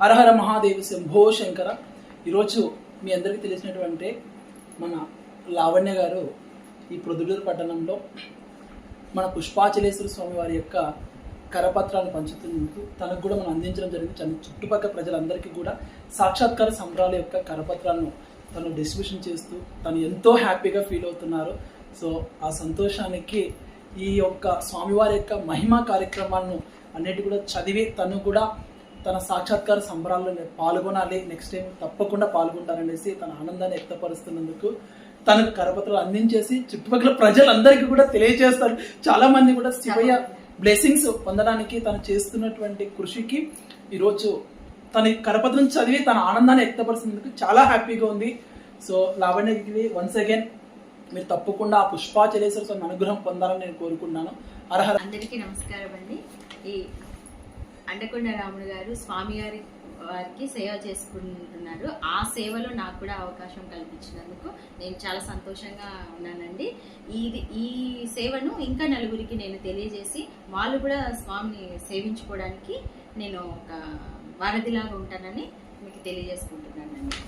హరహర మహాదేవి శంభో శంకర. ఈరోజు మీ అందరికీ తెలిసినటువంటి మన లావణ్య గారు ఈ ప్రొద్దుటూరు పట్టణంలో మన పుష్పాచలేశ్వర స్వామి వారి యొక్క కరపత్రాలు పంచుతున్నందుకు తనకు కూడా మనం అందించడం జరిగింది. చుట్టుపక్కల ప్రజలందరికీ కూడా సాక్షాత్కార సంబరాల యొక్క కరపత్రాలను తను డిస్ట్రిబ్యూషన్ చేస్తూ తను ఎంతో హ్యాపీగా ఫీల్ అవుతున్నారు. సో ఆ సంతోషానికి ఈ యొక్క స్వామివారి యొక్క మహిమా కార్యక్రమాలను అన్నిటి కూడా చదివి తను కూడా తన సాక్షాత్కార సంబరాల్లో పాల్గొనాలి నెక్స్ట్ టైం తప్పకుండా పాల్గొంటారనేసి తన ఆనందాన్ని వ్యక్తపరుస్తున్నందుకు తనకు కరపత్రాలు అందించేసి చుట్టుపక్కల ప్రజలందరికీ కూడా తెలియజేస్తారు చాలా మంది కూడా శివయ్య బ్లెస్సింగ్స్ పొందడానికి తను చేస్తున్నటువంటి కృషికి ఈరోజు తన కరపత్రం చదివి తన ఆనందాన్ని వ్యక్తపరుస్తున్నందుకు చాలా హ్యాపీగా ఉంది. సో లావణ్యగిరి వన్స్ అగైన్ మీరు తప్పకుండా ఆ పుష్పాచలేశ్వర స్వామి అనుగ్రహం పొందాలని నేను కోరుకున్నాను అర్హర అందరికీ నమస్కారం అండి ఈ అండకొండ రాముడు గారు స్వామి గారి వారికి సేవ చేసుకుంటున్నారు. ఆ సేవలో నాకు కూడా అవకాశం కల్పించినందుకు నేను చాలా సంతోషంగా ఉన్నానండి. ఇది ఈ సేవను ఇంకా నలుగురికి నేను తెలియజేసి వాళ్ళు కూడా స్వామిని సేవించుకోవడానికి నేను ఒక వారధిలాగా ఉంటానని మీకు తెలియజేసుకుంటున్నానండి.